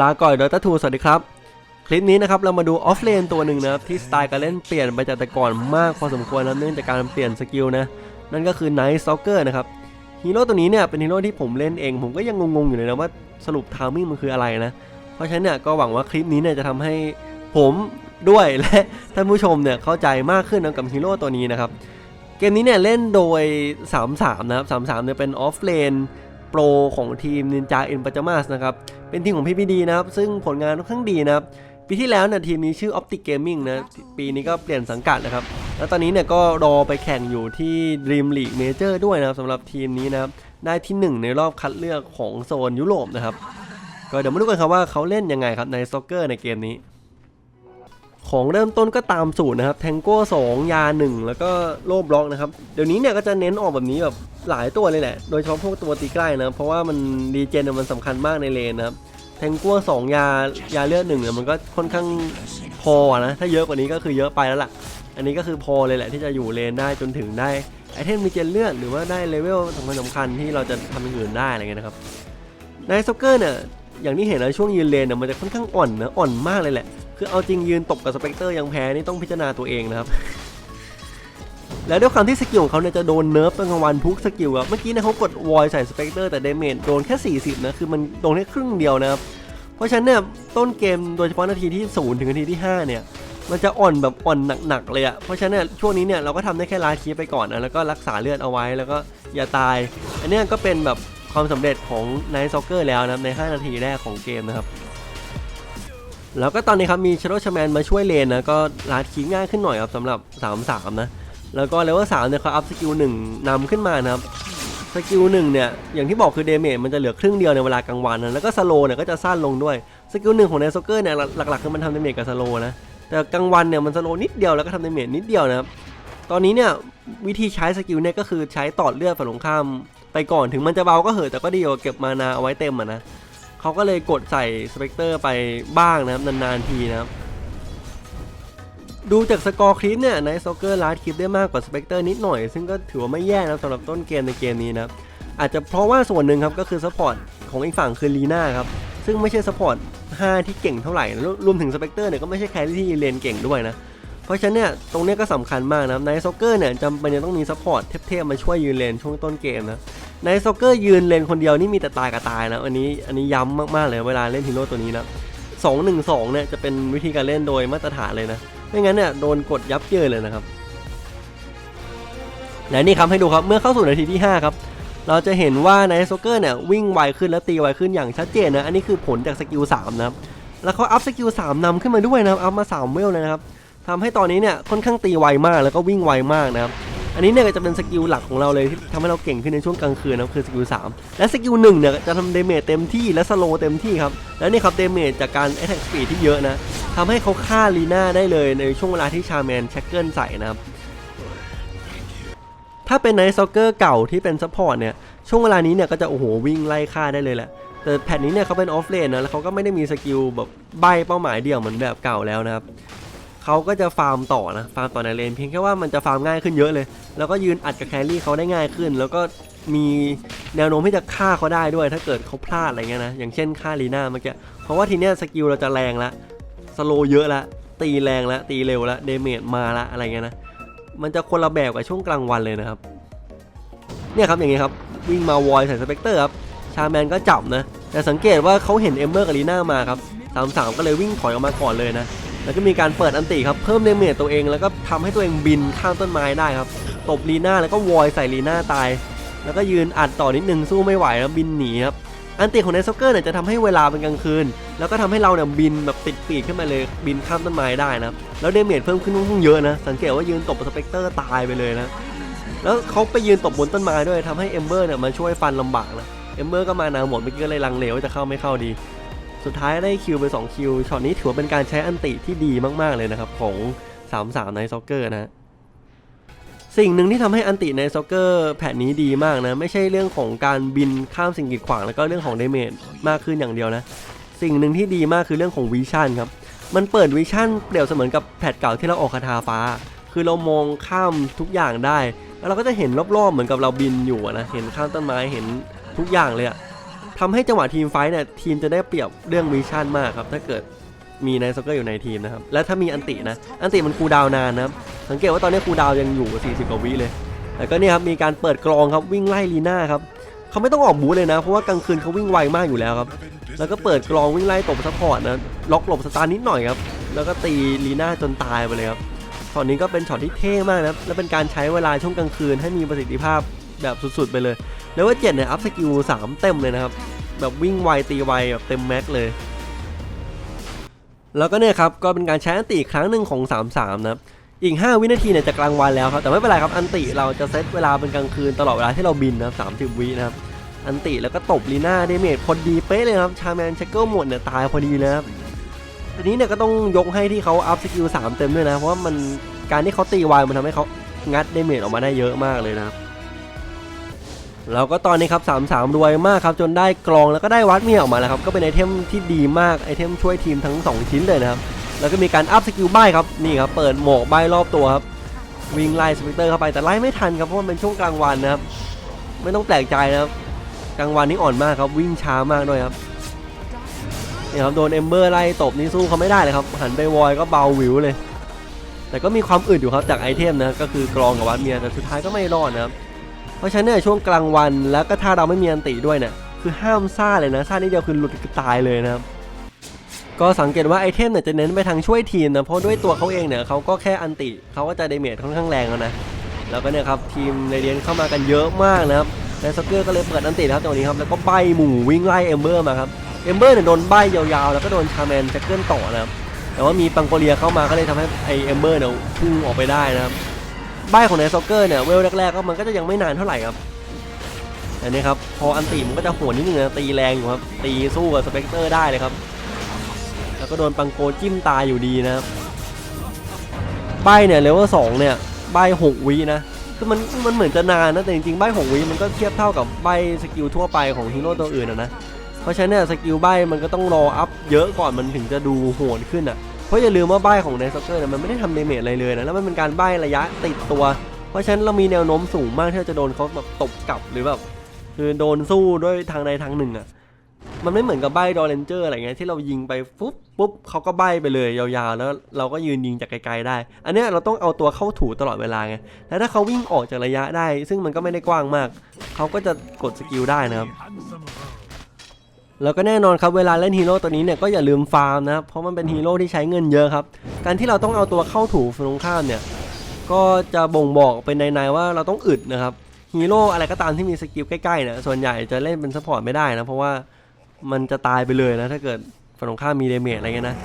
ลาก่อยดอตทูสวัสดีครับ คลิปนี้นะครับเรามาดูออฟเลนตัวหนึ่งนะครับที่สไตล์การเล่นเปลี่ยนไปจากแต่ก่อนมากพอสมควรนะเนื่องจากการเปลี่ยนสกิลนะนั่นก็คือ Night Stalker นะครับฮีโร่ตัวนี้เนี่ยเป็นฮีโร่ที่ผมเล่นเอง ผมก็ยังงงๆอยู่เลยนะว่าสรุปทามมิ่งมันคืออะไรนะ เพราะฉะนั้นเนี่ยก็หวังว่าคลิปนี้เนี่ยจะทำให้ผมด้วยและท่านผู้ชมเนี่ยเข้าใจมากขึ้นนะกับฮีโร่ตัวนี้นะครับเกมนี้เนี่ยเล่นโดย 3-3 นะครับ 3-3เนี่ยเป็นออฟเลน โปรของทีม Ninja In Pajamas นะครับ เป็นทีมของ PPD นะครับ ซึ่งผลงานค่อนข้างดีนะครับ ปีที่แล้วเนี่ยทีมนี้ชื่อ Optic Gaming นะ ปีนี้ก็เปลี่ยนสังกัดนะครับ แล้วตอนนี้เนี่ยก็รอไปแข่งอยู่ที่ Dream League Major ด้วยนะครับสำหรับทีมนี้นะครับ ได้ที่ 1 ในรอบคัดเลือกของโซนยุโรปนะครับ ก็เดี๋ยวมาดูกันครับว่าเขาเล่นยังไงครับในซ็อกเกอร์ในเกมนี้ของเริ่มต้นก็ตามสูตรนะครับแทงโก้2ยา 1 แล้วก็โลบล็อกนะครับ เดี๋ยวนี้เนี่ยก็จะเน้นออกแบบนี้แบบ หลายตัวเลยแหละ โดยเฉพาะพวกตัวตีใกล้นะ เพราะว่ามันดีเจนมันสำคัญมากในเลนนะครับ แทงโก้2ยายาเลือดหนึ่งเนี่ยมันก็ค่อนข้างพอนะ ถ้าเยอะกว่านี้ก็คือเยอะไปแล้วล่ะ อันนี้ก็คือพอเลยแหละที่จะอยู่เลนได้จนถึงได้ไอเทมมีเจนเลือดหรือว่าได้เลเวลสำคัญสำคัญที่เราจะทำอย่างอื่นได้อะไรเงี้ยนะครับ ในซ็อกเกอร์เนี่ยอย่างที่เห็นนะช่วงยืนเลนเนี่ยมันจะค่อนข้างอ่อนนะอ่อนมากเลยแหละ คือเอาจริงยืนตบกับสเปกเตอร์ยังแพ้นี่ต้องพิจารณาตัวเองนะครับ แล้วด้วยความที่สกิลของเขาเนี่ยจะโดนเนิร์ฟตอนกลางวันทุกสกิลอะเมื่อกี้เนี่ยเขากดวอยใส่สเปกเตอร์แต่เดเมจโดนแค่ 40 นะ คือมันโดนแค่ครึ่งเดียวนะครับ เพราะฉะนั้นเนี่ยต้นเกมโดยเฉพาะนาทีที่ 0 ถึงนาทีที่ 5 เนี่ย มันจะอ่อนแบบอ่อนหนักๆเลยอะเพราะฉะนั้นเนี่ยช่วงนี้เนี่ยเราก็ทำได้แค่ลาคีไปก่อนนะแล้วก็รักษาเลือดเอาไว้แล้วก็อย่าตาย อันเนี้ยก็เป็นแบบความสำเร็จของไนท์ซ็อกเกอร์แล้วนะใน 5 นาทีแรกของเกมนะครับแล้วก็ตอนนี้ครับมีชโรชแมนมาช่วยเลนนะก็ลาดคีง่ายขึ้นหน่อยครับสำหรับ 3-3 นะ แล้วก็เลเวล3เนี่ยเขาอัพสกิล1นำขึ้นมานะครับสกิล1เนี่ยอย่างที่บอกคือเดเมจมันจะเหลือครึ่งเดียวในเวลากลางวันนะแล้วก็สโลเนี่ยก็จะสั้นลงด้วยสกิลหนึ่งของเนสเกอร์เนี่ยหลักๆคือมันทำเดเมจกับสโลนะแต่กลางวันเนี่ยมันสโลนิดเดียวแล้วก็ทำเดเมจนิดเดียวนะครับตอนนี้เนี่ยวิธีใช้สกิลเนี่ยก็คือใช้ตอดเลือดฝั่งตรงข้ามไปก่อนถึงมันจะเบาก็เหอะแต่ก็ดีกว่าเก็บมานาเอาไว้เต็มอะนะเขาก็เลยกดใส่สเปกเตอร์ไปบ้างนะครับนานๆทีนะครับ ดูจากสกอร์คลิปเนี่ยในซ็อกเกอร์ลาดคลิปได้มากกว่าสเปกเตอร์นิดหน่อย ซึ่งก็ถือว่าไม่แย่นะสำหรับต้นเกมในเกมนี้นะอาจจะเพราะว่าส่วนหนึ่งครับก็คือซัพพอร์ตของอีกฝั่งคือลีน่าครับซึ่งไม่ใช่ซัพพอร์ต5ที่เก่งเท่าไหร่นะรวมถึงสเปกเตอร์เนี่ยก็ไม่ใช่แครี่ที่เลนเก่งด้วยนะเพราะฉะนั้นเนี่ยตรงนี้ก็สำคัญมากนะในซ็อกเกอร์เนี่ยจำเป็นจะต้องมีซัพพอร์ตเทพๆมาช่วยยืนเลนช่วงต้นเกมนะในซ็อกเกอร์ยืนเลนคนเดียวนี่มีแต่ตายกับตายนะอันนี้อันนี้ย้ำมากๆเลยเวลาเล่นฮีโร่ตัวนี้นะสองหนึ่งสองเนี่ยจะเป็นวิธีการเล่นโดยมาตรฐานเลยนะ ไม่งั้นเนี่ยโดนกดยับเยินเลยนะครับ และนี่ครับให้ดูครับเมื่อเข้าสู่นาทีที่ 5 ครับ เราจะเห็นว่าในโซเกอร์เนี่ยวิ่งไวขึ้นและตีไวขึ้นอย่างชัดเจนนะ อันนี้คือผลจากสกิล3นะครับ แล้วเขาอัพสกิล3นำขึ้นมาด้วยนะครับ อัพมา 3 เวลเลยนะครับทำให้ตอนนี้เนี่ยค่อนข้างตีไวมากแล้วก็วิ่งไวมากนะครับ อันนี้เนี่ยก็จะเป็นสกิลหลักของเราเลยที่ทำให้เราเก่งขึ้นในช่วงกลางคืนนะครับคือสกิล3และสกิล1เนี่ยจะทำเดเมจเต็มที่และสโลเต็มที่ครับและนี่ครับเดเมจจากการ attack speed ที่เยอะนะทำให้เขาฆ่าลีน่าได้เลยในช่วงเวลาที่ชาแมนแช็กเกิลใส่นะครับถ้าเป็นไนท์ซ็อกเกอร์เก่าที่เป็นซัพพอร์ตเนี่ยช่วงเวลานี้เนี่ยก็จะโอ้โหวิ่งไล่ฆ่าได้เลยแหละแต่แพทนี้เนี่ยเขาเป็นออฟเลนนะแล้วเขาก็ไม่ได้มีสกิลแบบใบเป้าหมายเดียวเหมือนแบบเก่าแล้วนะครับ เขาก็จะฟาร์มต่อนะฟาร์มต่อในเลนเพียงแค่ว่ามันจะฟาร์มง่ายขึ้นเยอะเลย แล้วก็ยืนอัดกับแครี่เขาได้ง่ายขึ้น แล้วก็มีแนวโน้มที่จะฆ่าเขาได้ด้วย ถ้าเกิดเขาพลาดอะไรเงี้ยนะอย่างเช่นฆ่าลีน่าเมื่อกี้เพราะว่าทีเนี้ยสกิลเราจะแรงละสโลเยอะละตีแรงละตีเร็วละเดเมจมาละอะไรเงี้ยนะมันจะคนละแบบกับช่วงกลางวันเลยนะครับเนี่ยครับอย่างงี้ครับวิ่งมาวอยใส่สเปกเตอร์ครับชาแมนก็จับนะแต่สังเกตว่าเขาเห็นเอมเบอร์กับลีน่ามาครับสามสามก็เลยวิ่งถอยออกมาก่อนเลยนะ แล้วก็มีการเปิดอันติครับเพิ่มเดเมจตัวเองแล้วก็ทำให้ตัวเองบินข้ามต้นไม้ได้ครับตบลีน่าแล้วก็วอยใส่ลีน่าตาย แล้วก็ยืนอัดต่อนิดนึงสู้ไม่ไหวแล้วบินหนีครับอันติของเนสโซเกอร์เนี่ยจะทำให้เวลาเป็นกลางคืน แล้วก็ทำให้เราเนี่ยบินแบบติดปีกขึ้นมาเลยบินข้ามต้นไม้ได้นะครับแล้วเดเมจเพิ่มขึ้นค่อนข้างเยอะนะสังเกตว่ายืนตบสเปกเตอร์ตายไปเลยนะแล้วเขาไปยืนตบบนต้นไม้ด้วยทำให้เอมเบอร์เนี่ยมาช่วยฟันลำบากนะเอมเบอร์ก็มานาหมดเมื่อกี้ก็เลยลังเลว่าจะเข้าไม่เข้าดี สุดท้ายได้คิวไป 2 คิว ช็อตนี้ถือว่าเป็นการใช้อันติที่ดีมาก ๆ เลยนะครับ ของ 3-3 ในซ็อกเกอร์นะสิ่งหนึ่งที่ทำให้อันติในซ็อกเกอร์แผนนี้ดีมากนะ ไม่ใช่เรื่องของการบินข้ามสิ่งกีดขวางแล้วก็เรื่องของเดเมจมากขึ้นอย่างเดียวนะ สิ่งหนึ่งที่ดีมากคือเรื่องของวิชั่นครับ มันเปิดวิชั่นเปรียบเสมือนกับแพทเก่าที่เราออกคาถาฟ้า คือเรามองข้ามทุกอย่างได้ แล้วเราก็จะเห็นรอบๆเหมือนกับเราบินอยู่นะ เห็นข้ามต้นไม้เห็นทุกอย่างเลยอะ ทำให้จังหวะทีมไฟท์เนี่ยทีมจะได้เปรียบเรื่องวิชั่นมากครับ ถ้าเกิดมีไนท์ซ็อกเกอร์อยู่ในทีมนะครับ และถ้ามีอันตินะ อันติมันคูดาวนานนะครับ สังเกตว่าตอนนี้คูดาวยังอยู่ 40 กว่าวิเลย แล้วก็เนี่ยครับมีการเปิดกรองครับวิ่งไล่ลีน่าครับเขาไม่ต้องออกบูเลยนะ เพราะว่ากลางคืนเขาวิ่งไวมากอยู่แล้วครับ แล้วก็เปิดกรองวิ่งไล่ตบซัพพอร์ตนะล็อกหลบสตาร์นิดหน่อยครับแล้วก็ตีลีน่าจนตายไปเลยครับช็อตนี้ก็เป็นช็อตที่เท่มากนะและเป็นการใช้เวลาช่วงกลางคืนให้มีประสิทธิภาพแบบสุดๆไปเลย แล้วว่าเจ็ดเนี่ยอัพสกิลสามเต็มเลยนะครับ แบบวิ่งไวตีไวแบบเต็มแม็กเลย แล้วก็เนี่ยครับก็เป็นการใช้อันติอีกครั้งหนึ่งของ 3-3 นะครับอีก 5 วินาทีเนี่ยจะกลางวันแล้วครับ แต่ไม่เป็นไรครับ อันติเราจะเซตเวลาเป็นกลางคืนตลอดเวลาที่เราบินนะครับ30วินะครับ อันติแล้วก็ตบลีน่าเดเมจพอดีเป๊ะเลยครับ ชาแมนเชคเกิลหมดเนี่ยตายพอดีเลยครับทีนี้เนี่ยก็ต้องยกให้ที่เขาอัพสกิล3เต็มด้วยนะ เพราะว่ามันการที่เขาตีไวมันทำให้เขางัดเดเมจออกมาได้เยอะมากเลยนะครับ แล้วก็ตอนนี้ครับ3 3รวยมากครับจนได้กรองแล้วก็ได้วัดเมียออกมาแล้วครับก็เป็นไอเทมที่ดีมากไอเทมช่วยทีมทั้ง 2 ชิ้นเลยนะครับแล้วก็มีการอัพสกิลใบครับนี่ครับเปิดหมอกใบรอบตัวครับวิ่งไล่สปิเตอร์เข้าไปแต่ไล่ไม่ทันครับเพราะมันเป็นช่วงกลางวันนะครับไม่ต้องแปลกใจนะครับกลางวันนี่อ่อนมากครับวิ่งช้ามากด้วยครับนี่ครับโดนเอมเบอร์ไล่ตบนี่สู้เขาไม่ได้เลยครับหันไปวอยก็เบาวิวเลย แต่ก็มีความอึดอยู่ครับจากไอเทมนะก็คือกรองกับวัดเมียแต่สุดท้ายก็ไม่รอดนะครับ เพราะฉะนั้นเนี่ยช่วงกลางวันแล้วก็ถ้าเราไม่มีอันติด้วยเนี่ยคือห้ามซ่าเลยนะซ่านิดเดียวคือหลุดคือตายเลยนะครับก็สังเกตว่าไอเทมเนี่ยจะเน้นไปทางช่วยทีมนะเพราะด้วยตัวเขาเองเนี่ยเขาก็แค่อันติเขาก็จะเดเมจค่อนข้างแรงแล้วนะแล้วก็เนี่ยครับทีมเรเดียนเข้ามากันเยอะมากนะครับแลนซ็อกเกอร์ก็เลยเปิดอันตินะครับตรงนี้ครับแล้วก็ใบหมู่วิ่งไล่เอมเบอร์มาครับเอมเบอร์เนี่ยโดนใบยาวๆ แล้วก็โดนชาแมนแจ็คเกิลต่อนะครับแต่ว่ามีปังโกเลียเข้ามาก็เลยทำให้ไอเอมเบอร์เนี่ยพุ่งออกไปได้นะครับ ใบของแลนซ็อกเกอร์เนี่ยเวลแรกๆก็มันก็จะยังไม่นานเท่าไหร่ครับอันนี้ครับพออันตีมันก็จะโหดนิดนึงนะตีแรงอยู่ครับตีสู้กับสเปกเตอร์ได้เลยครับ แล้วก็โดนปังโกจิ้มตายอยู่ดีนะครับใบเนี่ยเลเวลสองเนี่ยใบหกวินะคือมันมันเหมือนจะนานนะแต่จริงๆใบหกวิมันก็เทียบเท่ากับใบสกิลทั่วไปของฮีโร่ตัวอื่นนะนะเพราะฉะนั้นเนี่ยสกิลใบมันก็ต้องรออัพเยอะก่อนมันถึงจะดูโหดขึ้นอะ เพราะอย่าลืมว่าใบของเนสเกอร์เนี่ยมันไม่ได้ทำเดเมจอะไรเลยนะแล้วมันเป็นการใบระยะติดตัว เพราะฉะนั้นเรามีแนวโน้มสูงมากที่เราจะโดนเขาแบบตบกลับหรือแบบคือโดนสู้ด้วยทางใดทางหนึ่งอะมันไม่เหมือนกับใบดอเรนเจอร์อะไรเงี้ยที่เรายิงไปปุ๊บปุ๊บเขาก็ใบไปเลยยาวๆ แล้วเราก็ยืนยิงจากไกลๆได้ อันเนี้ยเราต้องเอาตัวเข้าถูตลอดเวลาไงแล้วถ้าเขาวิ่งออกจากระยะได้ ซึ่งมันก็ไม่ได้กว้างมาก เขาก็จะกดสกิลได้นะครับ แล้วก็แน่นอนครับเวลาเล่นฮีโร่ตัวนี้เนี่ยก็อย่าลืมฟาร์มนะครับเพราะมันเป็นฮีโร่ที่ใช้เงินเยอะครับ การที่เราต้องเอาตัวเข้าถูฝั่งตรงข้ามเนี่ยก็จะบ่งบอกเป็นในๆว่าเราต้องอึดนะครับฮีโร่อะไรก็ตามที่มีสกิลใกล้ๆเนี่ยส่วนใหญ่จะเล่นเป็นซัพพอร์ตไม่ได้นะเพราะว่ามันจะตายไปเลยนะถ้าเกิดฝั่งตรงข้ามมีเดเมจอะไรเงี้ยนะ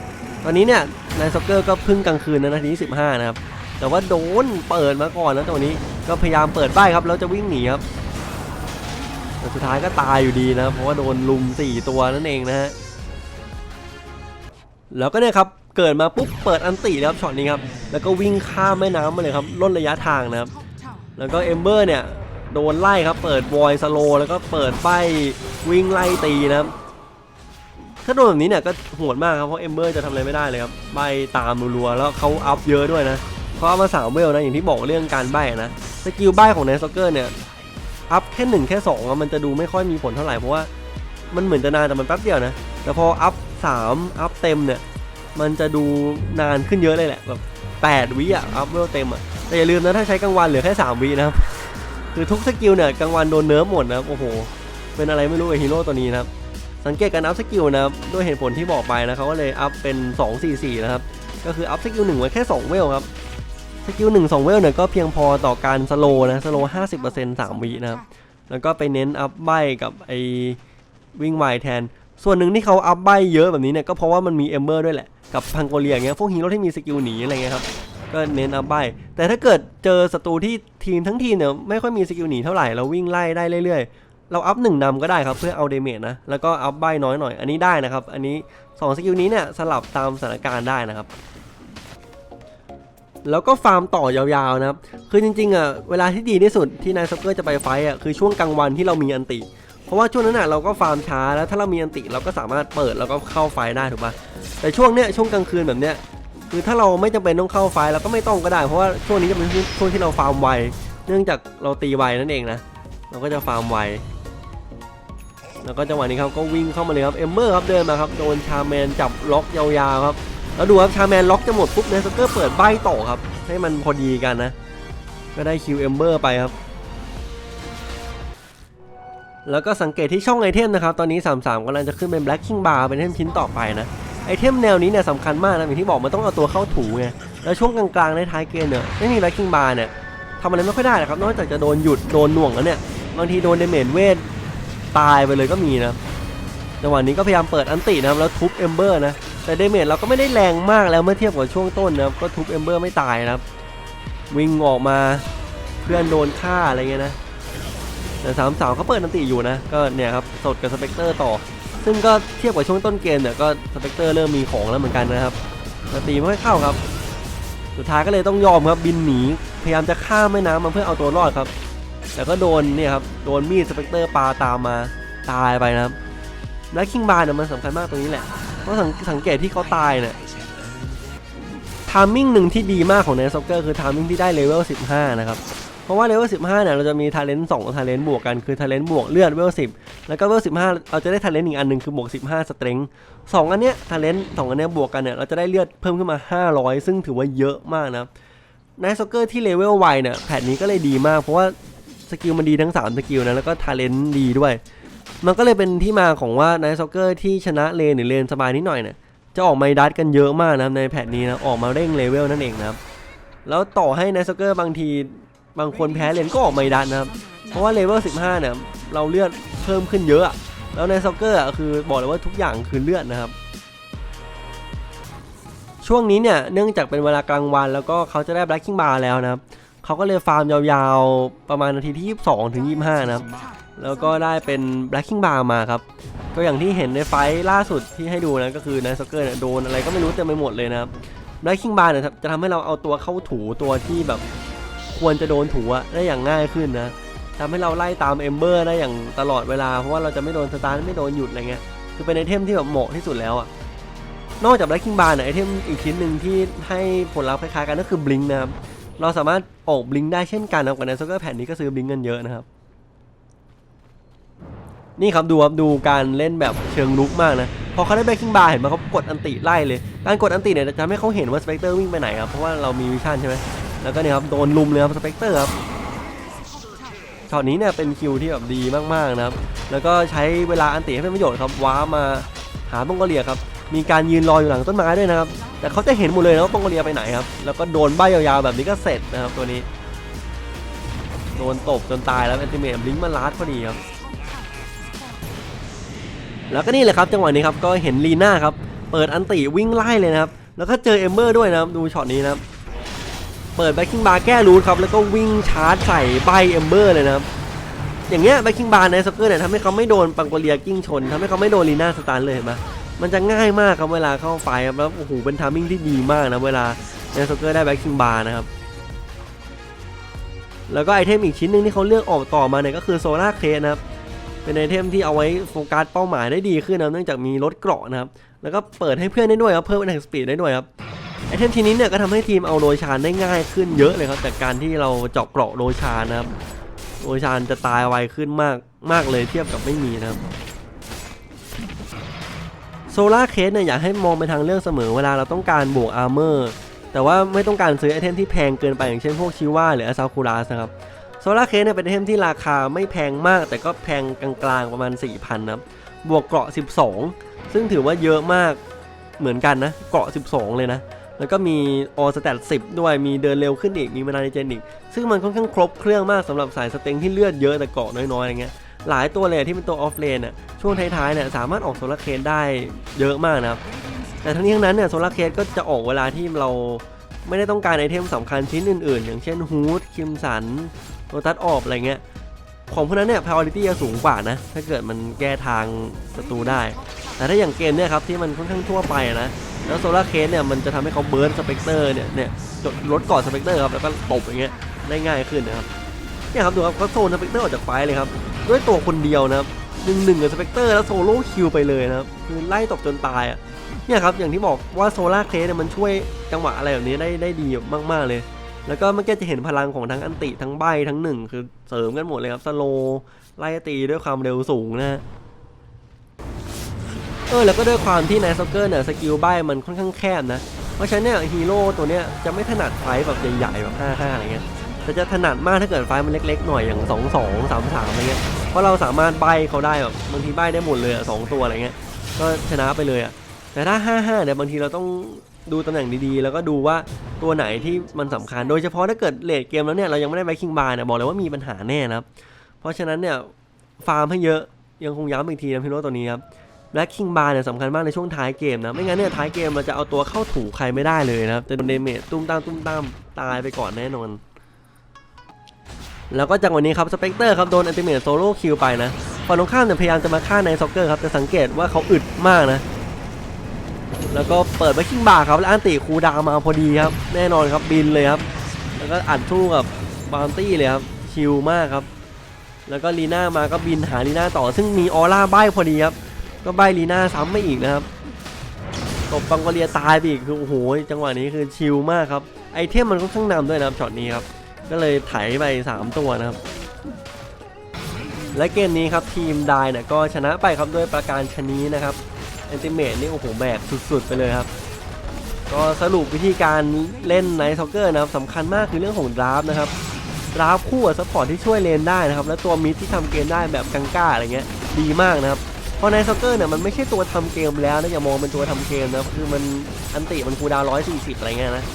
ตอนนี้เนี่ยนายซ็อกเกอร์ก็เพึ่งกลางคืนนะนาทีที่15นะครับแต่ว่าโดนเปิดมาก่อนนะตรงนี้ก็พยายามเปิดป้ายครับแล้วจะวิ่งหนีครับ แต่สุดท้ายก็ตายอยู่ดีนะเพราะว่าโดนลุม 4 ตัวนั่นเองนะฮะแล้วก็เนี่ยครับเกิดมาปุ๊บเปิดอันตินะครับช็อตนี้ครับแล้วก็วิ่งข้ามแม่น้ำมาเลยครับลดระยะทางนะครับ แล้วก็เอมเบอร์เนี่ยโดนไล่ครับเปิดวอยสโลแล้วก็เปิดไปวิ่งไล่ตีนะครับถ้าโดนแบบนี้เนี่ยก็โหดมากครับเพราะเอมเบอร์จะทำอะไรไม่ได้เลยครับใบตามรัวๆแล้วเขาอัพเยอะด้วยนะเขาเอามาสามเวลนะอย่างที่บอกเรื่องการใบนะสกิลใบของเนสเกอร์เนี่ย อัพแค่หนึ่งแค่สองอะมันจะดูไม่ค่อยมีผลเท่าไหร่เพราะว่ามันเหมือนจะนานแต่มันแป๊บเดียวนะ แต่พออัพสามอัพเต็มเนี่ย มันจะดูนานขึ้นเยอะเลยแหละแบบแปดวิอะอัพเวลเต็มอะแต่อย่าลืมนะถ้าใช้กลางวันเหลือแค่สามวินะครับคือทุกสกิลเนี่ยกลางวันโดนเนิร์ฟหมดนะครับโอ้โหเป็นอะไรไม่รู้กับฮีโร่ตัวนี้นะครับสังเกตการอัพสกิลนะครับด้วยเหตุผลที่บอกไปนะเขาก็เลยอัพเป็น 2 4 4 นะครับ ก็คืออัพสกิล1ไว้แค่ 2 เวลครับ สกิล1 2เวลเนี่ยก็เพียงพอต่อการสโลนะสโลว์50% 3วินะครับ แล้วก็ไปเน้นอัพใบกับไอวิ่งไวแทน ส่วนหนึ่งที่เขาอัพใบเยอะแบบนี้เนี่ยก็เพราะว่ามันมีเอมเบอร์ด้วยแหละ กับพังโกเลียอย่างเงี้ยพวกฮีโร่ที่มีสกิลหนีอะไรเงี้ยครับก็เน้นอัพใบแต่ถ้าเกิดเจอศัตรูที่ทีมทั้งทีมเนี่ยไม่ค่อยมีสกิลหนีเท่าไหร่เราวิ่งไล่ได้เรื่อยๆ เราอัพหนึ่งนำก็ได้ครับเพื่อเอาเดเมจนะแล้วก็อัพใบน้อยหน่อยอันนี้ได้นะครับอันนี้2สกิลนี้เนี่ยสลับตามสถานการณ์ได้นะครับ แล้วก็ฟาร์มต่อยาวๆนะครับ คือจริงๆอะเวลาที่ดีที่สุดที่นายซ็อกเกอร์จะไปไฟอะคือช่วงกลางวันที่เรามีอันติ เพราะว่าช่วงนั้นน่ะเราก็ฟาร์มช้าแล้วถ้าเรามีอันติเราก็สามารถเปิดแล้วก็เข้าไฟได้ถูกปะแต่ช่วงเนี้ยช่วงกลางคืนแบบเนี้ยคือถ้าเราไม่จำเป็นต้องเข้าไฟเราก็ไม่ต้องก็ได้ เพราะว่าช่วงนี้จะเป็นช่วงที่เราฟาร์มไว เนื่องจากเราตีไวนั่นเองนะ เราก็จะฟาร์มไวแล้วก็จังหวะนี้ครับก็วิ่งเข้ามาเลยครับเอมเบอร์ครับเดินมาครับโดนชาแมนจับล็อกยาวๆครับ แล้วดูครับชาแมนล็อกจะหมดปุ๊บเนสเกอร์เปิดใบต่อครับ ให้มันพอดีกันนะ ก็ได้คิวเอมเบอร์ไปครับ แล้วก็สังเกตที่ช่องไอเทมนะครับ ตอนนี้ 33กำลังจะขึ้นเป็น Black King Bar เป็นเทมชิ้นต่อไปนะ ไอเทมแนวนี้เนี่ยสำคัญมากนะอย่างที่บอกมันต้องเอาตัวเข้าถูไง แล้วช่วงกลางๆในท้ายเกมเนี่ยไม่มี Black King Bar เนี่ยทำอะไรไม่ค่อยได้นะครับ นอกจากจะโดนหยุดโดนหน่วงแล้วเนี่ยบางทีโดนเดเมจเวทตายไปเลยก็มีนะจังหวะนี้ก็พยายามเปิดอันตินะครับแล้วทุบเอมเบอร์นะ แต่เดเมจเราก็ไม่ได้แรงมากแล้วเมื่อเทียบกับช่วงต้นนะครับก็ทุบเอมเบอร์ไม่ตายนะครับ วิ่งออกมาเพื่อนโดนฆ่าอะไรเงี้ยนะแต่สามสาวเขาเปิดนันติอยู่นะก็เนี่ยครับสดกับสเปกเตอร์ต่อ ซึ่งก็เทียบกับช่วงต้นเกมเนี่ยก็สเปกเตอร์เริ่มมีของแล้วเหมือนกันนะครับแต่ตีไม่ค่อยเข้าครับ สุดท้ายก็เลยต้องยอมครับบินหนีพยายามจะข้ามแม่น้ำมาเพื่อเอาตัวรอดครับแต่ก็โดนเนี่ยครับโดนมีดสเปกเตอร์ปาตามมาตายไปนะครับ และคิงบาร์เนี่ยมันสำคัญมากตรงนี้แหละเพราะสังเกตที่เขาตายเนี่ยทามมิ่งหนึ่งที่ดีมากของเนสซ็อกเกอร์คือทามมิ่งที่ได้เลเวล 15 นะครับ เพราะว่าเลเวล 15 เนี่ยเราจะมีทาเลนต์สองทาเลนต์บวกกันคือทาเลนต์บวกเลือดเลเวล 10 แล้วก็เลเวล 15 เราจะได้ทาเลนต์อีกอันหนึ่งคือบวก 15 สเตรงสองอันเนี้ยทาเลนต์สองอันเนี้ยบวกกันเนี่ยเราจะได้เลือดเพิ่มขึ้นมา 500 ซึ่งถือว่าเยอะมากนะครับนซ็อกเกอร์ที่เลเวลไวเนี่ยแผนนี้ก็เลยดีมาก เพราะว่าสกิลมันดีทั้ง 3 สกิลนะแล้วก็ทาเลนต์ดีด้วย มันก็เลยเป็นที่มาของว่าในซ็อกเกอร์ที่ชนะเลนหรือเลนสบายนิดหน่อยเนี่ยจะออกมาดัดกันเยอะมากนะในแผนนี้นะออกมาเร่งเลเวลนั่นเองนะครับแล้วต่อให้ในซ็อกเกอร์บางทีบางคนแพ้เลนก็ออกไมดันนะครับเพราะว่าเลเวล15เนี่ยเราเลือดเพิ่มขึ้นเยอะอะแล้วในซ็อกเกอร์อะคือบอกเลยว่าทุกอย่างคือเลือดนะครับช่วงนี้เนี่ยเนื่องจากเป็นเวลากลางวัน แล้วก็เขาจะได้ Blacking Bar แล้วนะครับเขาก็เลยฟาร์มยาวๆประมาณนาทีที่ 22 ถึง 25 นะครับ แล้วก็ได้เป็น Blacking Bar มาครับ ก็อย่างที่เห็นในไฟล์ล่าสุดที่ให้ดูนะก็คือในซ็อกเกอร์เนี่ยโดนอะไรก็ไม่รู้เต็มไปหมดเลยนะครับ Blacking Bar เนี่ยจะทำให้เราเอาตัวเข้าถูตัวที่แบบควรจะโดนถูอะได้อย่างง่ายขึ้นนะทำให้เราไล่ตามเอมเบอร์ได้อย่างตลอดเวลา เพราะว่าเราจะไม่โดนสตาร์ทไม่โดนหยุดอะไรเงี้ยคือเป็นไอเทมที่แบบเหมาะที่สุดแล้วอะนอกจาก Blacking Bar เนี่ยไอเทมอีกชิ้นหนึ่งที่ให้ผลลัพธ์คล้ายๆกันก็คือ Blink นะครับเราสามารถออก Blink ได้เช่นกันนะครับกับในซ็อกเกอร์แผ่นนี้ก็ซื้อ Blink กันเยอะนะครับ นี่ครับดูครับดูการเล่นแบบเชิงลุกมากนะพอเขาได้ Blacking Bar เห็นไหมเขากดอันติไล่เลย การกดอันติเนี่ยจะทำให้เขาเห็นว่าสเปกเตอร์วิ่งไปไหนครับเพราะว่าเรามีวิชั่นใช่ไหมแล้วก็เนี่ยครับโดนลุมเลยครับสเปกเตอร์ครับช็อตนี้เนี่ยเป็นคิวที่แบบดีมากๆนะครับแล้วก็ใช้เวลาอันติให้เป็นประโยชน์ครับว้ามาหาบงกเลียครับมีการยืนรออยู่หลังต้นไม้ด้วยนะครับแต่เขาจะเห็นหมดเลยนะว่าบงกเลียไปไหนครับแล้วก็โดนใบยาวๆแบบนี้ก็เสร็จนะครับตัวนี้โดนตบจนตายแล้วแอนติเมทลิงก์มันลาดพอดีครับ แล้วก็นี่เลยครับจังหวะนี้ครับก็เห็นลีน่าครับเปิดอันติวิ่งไล่เลยนะครับแล้วก็เจอเอมเบอร์ด้วยนะครับดูช็อตนี้นะครับเปิดแบ็คกิ้งบาร์แก้รูทครับแล้วก็วิ่งชาร์จใส่ใบเอมเบอร์เลยนะครับอย่างเงี้ยแบ็คกิ้งบาร์ในซ็อกเกอร์เนี่ยทำให้เขาไม่โดนปังโกเลียกิ้งชนทำให้เขาไม่โดนลีน่าสตาร์เลยเห็นไหมมันจะง่ายมากครับเวลาเข้าไฟครับแล้วโอ้โหเป็นทามมิ่งที่ดีมากนะเวลาในซ็อกเกอร์ได้แบ็คกิ้งบาร์นะครับแล้วก็ไอเทมอีกชิ้นหนึ่งที่เขาเลือกออกต่อมาเนี่ยก็คือโซล่าเคสนะครับ เป็นไอเทมที่เอาไว้โฟกัสเป้าหมายได้ดีขึ้นนะเนื่องจากมีรถเกราะนะครับ แล้วก็เปิดให้เพื่อนได้ด้วยครับ เพิ่มแอ t สปีดได้ด้วยครับ ไอเทมทีนี้เนี่ยก็ทำให้ทีมเอาโรชานได้ง่ายขึ้นเยอะเลยครับ จากการที่เราเจาะเกราะโรชานนะครับ โรชานจะตายไวขึ้นมากมากเลยเทียบกับไม่มีนะครับโซล่าเคสเนี่ยอยากให้มองไปทางเรื่องเสมอเวลาเราต้องการบวกอาร์เมอร์แต่ว่าไม่ต้องการซื้อไอเทมที่แพงเกินไปอย่างเช่นพวกชิว่าหรืออาซาคูรัสนะครับ โซล่าเคสเนี่ยเป็นไอเทมที่ราคาไม่แพงมาก แต่ก็แพงกลางๆประมาณ 4,000นะครับบวกเกราะ 12 ซึ่งถือว่าเยอะมากเหมือนกันนะ เกราะ 12 เลยนะ แล้วก็มีออสแตท10ด้วยมีเดินเร็วขึ้นอีกมีมานาเจนอีก ซึ่งมันค่อนข้างครบเครื่องมากสำหรับสายสเต็งที่เลือดเยอะแต่เกาะน้อยๆอะไรเงี้ยหลายตัวเลยที่เป็นตัวออฟเลนอะช่วงท้ายๆเนี่ยสามารถออกโซลาร์เคนได้เยอะมากนะครับ แต่ทั้งนี้ทั้งนั้นเนี่ยโซลาร์เคนก็จะออกเวลาที่เราไม่ได้ต้องการไอเทมสำคัญชิ้นอื่นๆ อย่างเช่นฮูดคิมสัน โรตัสออบอะไรเงี้ย ของพวกนั้นเนี่ย priority จะสูงกว่านะ ถ้าเกิดมันแก้ทางศัตรูได้ แต่ถ้าอย่างเกมเนี่ยครับที่มันค่อนข้างทั่วไปนะ แล้วโซลาร์เคสเนี่ยมันจะทำให้เขาเบิร์นสเปกเตอร์เนี่ยเนี่ยลดก่อนสเปกเตอร์ครับแล้วก็ตบอย่างเงี้ยได้ง่ายขึ้นนะครับเนี่ยครับดูครับเขาโซนสเปกเตอร์ออกจากไฟเลยครับด้วยตัวคนเดียวนะครับหนึ่งหนึ่งกับสเปกเตอร์แล้วโซโล่คิวไปเลยนะครับคือไล่ตบจนตายอะเนี่ยครับอย่างที่บอกว่าโซลาร์เคสเนี่ยมันช่วยจังหวะอะไรแบบนี้ได้ได้ดีมากๆเลย แล้วก็เมื่อกี้จะเห็นพลังของทั้งอันติทั้งใบทั้งหนึ่งคือเสริมกันหมดเลยครับสโลไล่ตีด้วยความเร็วสูงนะเออแล้วก็ด้วยความที่นายซ็อกเกอร์เนี่ยสกิลใบมันค่อนข้างแคบนะ เพราะฉะนั้นเนี่ยฮีโร่ตัวเนี้ยจะไม่ถนัดไฟแบบใหญ่ๆแบบ5-5อะไรเงี้ยแต่จะถนัดมากถ้าเกิดไฟมันเล็กๆหน่อยอย่าง 2-2 3-3อะไรเงี้ยเพราะเราสามารถใบเขาได้แบบบางทีใบได้หมดเลยอะสองตัวอะไรเงี้ยก็ชนะไปเลยอะแต่ถ้า 5-5เนี่ยบางทีเราต้อง ดูตำแหน่งดีๆ แล้วก็ดูว่าตัวไหนที่มันสำคัญ โดยเฉพาะถ้าเกิดเลดเกมแล้วเนี่ยเรายังไม่ได้ไวคิงบาร์เนี่ยบอกเลยว่ามีปัญหาแน่นะครับ เพราะฉะนั้นเนี่ยฟาร์มให้เยอะยังคงย้ำอีกทีนะพี่โรตัวนี้ครับแบล็คคิงบาร์เนี่ยสำคัญมากในช่วงท้ายเกมนะ ไม่งั้นเนี่ยท้ายเกมเราจะเอาตัวเข้าถูใครไม่ได้เลยนะครับจะโดนเดเมจตุ้มตามตุ้มตามตายไปก่อนแน่นอน แล้วก็จากวันนี้ครับสเปกเตอร์ครับโดนอันติเมทโซโล่คิวไปนะฝั่งตรงข้ามเนี่ยพยายามจะมาฆ่าในซ็อกเกอร์ครับแต่สังเกตว่าเขาอึดมากนะ แล้วก็เปิดแบล็คคิงบาร์ครับแล้วอันติคูดาวมาพอดีครับ แน่นอนครับบินเลยครับ แล้วก็อัดสู้กับบาวตี้เลยครับชิลมากครับ แล้วก็ลีน่ามาก็บินหาลีน่าต่อ ซึ่งมีออร่าใบพอดีครับ ก็ใบลีน่าซ้ำไม่อีกนะครับตบบังกอเลียตายไปอีกคือโอ้โหจังหวะนี้คือชิลมากครับ ไอเทมมันค่อนข้างนำด้วยนะครับช็อตนี้ครับก็เลยไถไป 3 ตัวนะครับ และเกมนี้ครับทีมไดเนี่ยก็ชนะไปครับด้วยประการชนี้นะครับ อนติเมตนี่โอ้โหแบกสุดๆไปเลยครับ ก็สรุปวิธีการเล่นไนท์ซ็อกเกอร์นะครับสำคัญมากคือเรื่องของดราฟนะครับดราฟคู่กับซัพพอร์ตที่ช่วยเลนได้นะครับ และตัวมิดที่ทำเกมได้แบบกังก้าอะไรเงี้ยดีมากนะครับเพราะในซ็อกเกอร์เนี่ยมันไม่ใช่ตัวทำเกมแล้วนะอย่ามองเป็นตัวทำเกมนะคือมันอันติมันคูดาวร้อยสี่สิบอะไรเงี้ยนะ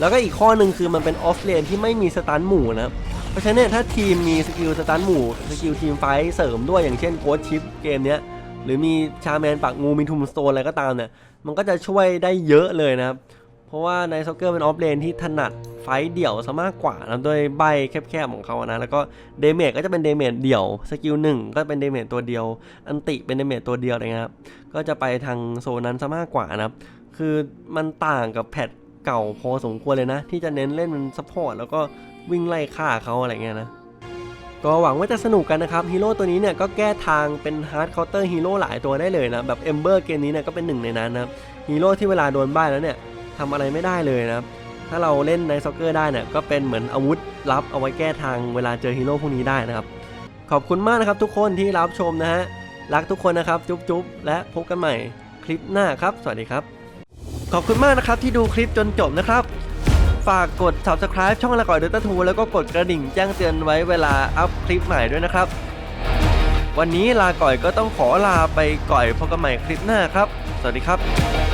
แล้วก็อีกข้อหนึ่งคือมันเป็นออฟเลนที่ไม่มีสตันหมู่นะครับเพราะฉะนั้นถ้าทีมมีสกิลสตันหมู่สกิลทีมไฟท์เสริมด้วยอย่างเช่นโค้ชชิปเกมเนี้ย หรือมีชาแมนปักงูมีทูมสโตนอะไรก็ตามเนี่ยมันก็จะช่วยได้เยอะเลยนะครับ เพราะว่าในซ็อกเกอร์เป็นออฟเลนที่ถนัดไฟเดี่ยวซะมากกว่านะด้วยใบแคบๆของเขานะแล้วก็เดเมจก็จะเป็นเดเมจเดี่ยวสกิลหนึ่งก็เป็นเดเมจตัวเดียว อันติเป็นเดเมจตัวเดียวอะไรเงี้ยครับก็จะไปทางโซนนั้นซะมากกว่านะครับ คือมันต่างกับแพทเก่าพอสมควรเลยนะ ที่จะเน้นเล่นเป็นซัพพอร์ตแล้วก็วิ่งไล่ฆ่าเขาอะไรเงี้ยนะ ก็หวังว่าจะสนุกกันนะครับฮีโร่ตัวนี้เนี่ยก็แก้ทางเป็นฮาร์ดเคาน์เตอร์ฮีโร่หลายตัวได้เลยนะแบบเอมเบอร์เกมนี้เนี่ยก็เป็นหนึ่งในนั้นนะครับฮีโร่ที่เวลาโดนบ้าแล้วเนี่ยทำอะไรไม่ได้เลยนะครับถ้าเราเล่นในซ็อกเกอร์ได้เนี่ยก็เป็นเหมือนอาวุธลับเอาไว้แก้ทางเวลาเจอฮีโร่พวกนี้ได้นะครับขอบคุณมากนะครับทุกคนที่รับชมนะฮะรักทุกคนนะครับจุ๊บจุ๊บและพบกันใหม่คลิปหน้าครับ สวัสดีครับ ขอบคุณมากนะครับที่ดูคลิปจนจบนะครับ ฝากกด subscribe ช่องละก่อยดตทูแล้วก็กดกระดิ่งแจ้งเตือนไว้เวลาอัพคลิปใหม่ด้วยนะครับ วันนี้ลาก่อยก็ต้องขอลาไปก่อยพบกันใหม่คลิปหน้าครับ สวัสดีครับ